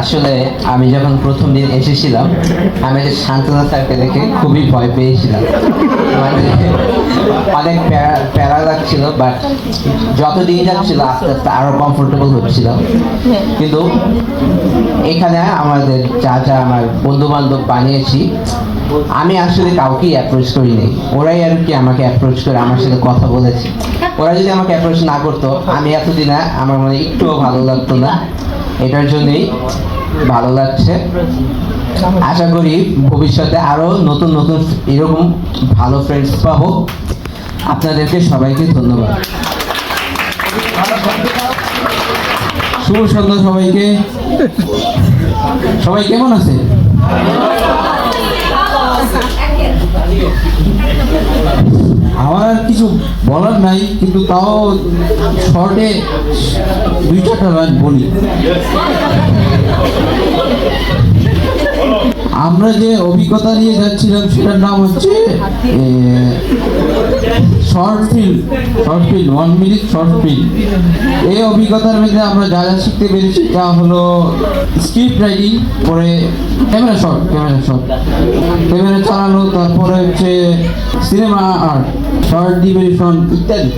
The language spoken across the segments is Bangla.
আসলে আমি যখন প্রথম দিন এসেছিলাম, আমি শান্তনা স্যারকে দেখে খুবই ভয় পেয়েছিলাম। মানে অনেক প্যারা লাগছিল বাট যত দিন যাচ্ছিল আস্তে আস্তে আরও কমফোর্টেবল হচ্ছিল কিন্তু এখানে আমাদের যা যা আমার বন্ধু বান্ধব বানিয়েছি, আমি আসলে কাউকেই অ্যাপ্রোচ করিনি। ওরাই আর কি আমাকে অ্যাপ্রোচ করে আমার সাথে কথা বলেছে। ওরা যদি আমাকে অ্যাপ্রোচ না করতো, আমি এতদিনে আমার মনে একটুও ভালো লাগতো না। এটার জন্যই ভালো লাগছে। আশা করি ভবিষ্যতে আরও নতুন নতুন এরকম ভালো ফ্রেন্ডস পাবো। আপনাদেরকে সবাইকে ধন্যবাদ। শুভ সন্ধ্যা সবাইকে। সবাই কেমন আছে? আমার কিছু বলার নাই কিন্তু তাও শর্টে দুই চারটা লাইন বলি। আমরা যে অভিজ্ঞতা নিয়ে যাচ্ছিলাম, সেটার নাম হচ্ছে short film short film one minute short film এই অভিজ্ঞতার মধ্যে আমরা যা যা শিখতে পেরেছি, তা হলো স্ক্রিপ্ট রাইটিং পরে camera shot camera shot camera চালানো, তারপরে হচ্ছে সিনেমা আর্ট শর্ট ডিভিশন ইত্যাদি।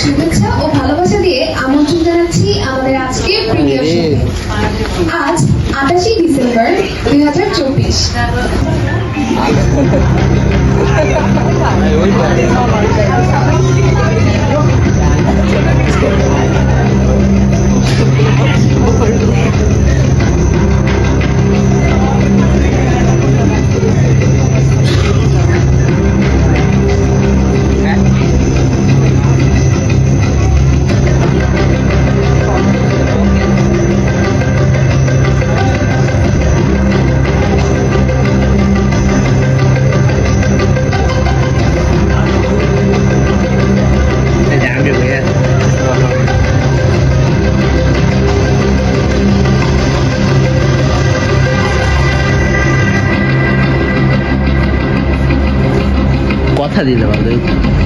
শুভেচ্ছা ও দিয়ে আমন্ত্রণ জানাচ্ছি আমাদের আজকের কথা দিলে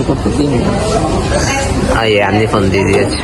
ভালো আইয়ে আপনি ফোন দিয়ে দিয়েছে